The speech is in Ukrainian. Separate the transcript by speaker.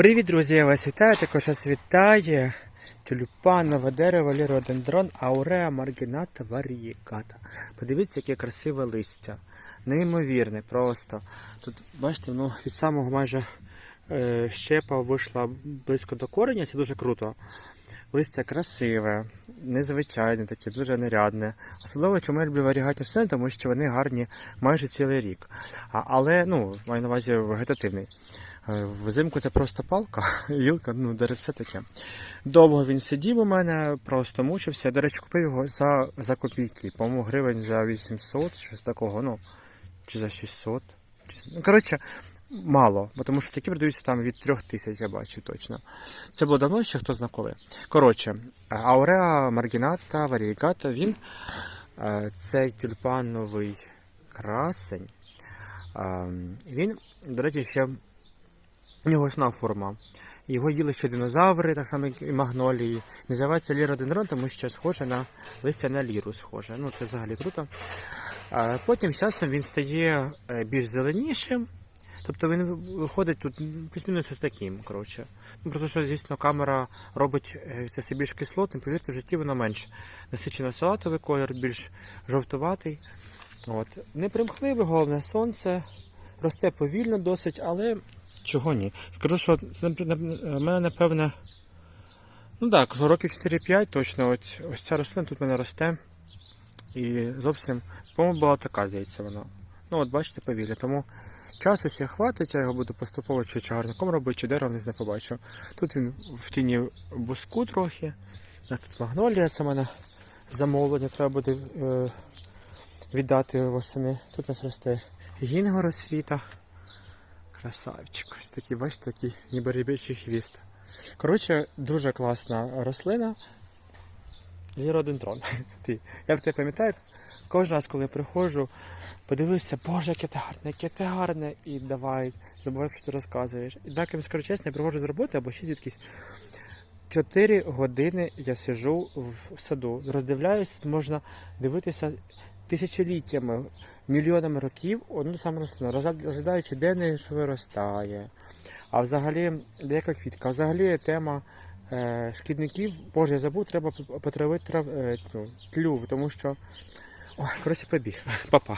Speaker 1: Привіт, друзі! Я вас вітаю. Також вас вітає тюльпанове дерево, ліродендрон, ауреа маргіната варієката. Подивіться, яке красиве листя. Неймовірне просто. Тут, бачите, ну, від самого майже е, щепа вийшла близько до кореня, це дуже круто. Листя красиве, незвичайне таке, дуже нарядне. Особливо, чому я люблю варігатні рослини, тому що вони гарні майже цілий рік. А, але, ну, маю на увазі вегетативний. Е, Взимку це просто палка, гілка, ну, деревце таке. Довго він сидів у мене, просто мучився. До речі, купив його за, за копійки. По-моєму, гривень за 800, щось такого, ну, чи за 600. Ну, коротше, мало, тому що такі продаються там від 3 тисяч, я бачу точно. Це було давно ще хто зна коли. Коротше, Ауреа Маргіната Варігата, він е, цей тюльпановий красень. е, Він, до речі, ще у сна форма. Його їли ще динозаври, так само і магнолії. Називається ліродендрон, тому що схоже на листя на ліру схоже. Ну це взагалі круто. Потім з часом він стає е, більш зеленішим. Тобто він виходить тут плюс-мінус ось таким. коротше. Ну, просто що, звісно, камера робить е, це все більш кислотним, повірте, в житті воно менш насичено салатовий колір, більш жовтуватий. От. Непримхливе, головне сонце. Росте повільно досить, але чого ні. Скажу, що це в мене, напевне, ну так, років 4-5 точно. Ось, ось ця рослина тут в мене росте. І зовсім, по-моєму, була така, здається, вона. Ну, от бачите, повільно. Тому часу ще хватить, я його буду поступово чи чагарником робити, чи деревом не побачу. Тут він в тіні буску трохи. Тут магнолія, це в мене замовлення, треба буде е, віддати восени. Тут у нас росте гінго розсвіта. Красавчик. Ось такий, бачите, такий ніби рибячий хвіст. Коротше, дуже класна рослина. Ліродендрон. Я в тебе пам'ятаю, кожен раз, коли я приходжу, подивився, боже, яке ти гарне, яке ти гарне, і давай, забувай, що ти розказуєш. І так, я вам скажу чесно, я приходжу з роботи або ще звідкись. Чотири години я сижу в саду, роздивляюся, тут можна дивитися тисячоліттями, мільйонами років одну саму рослину, розгля- розглядаючи, де в неї що виростає. А взагалі, деяка квітка, взагалі тема шкідників, боже, я забув, треба потравити трав, е, ну, тлю, тому що. Ой, коротше, побіг. Папа.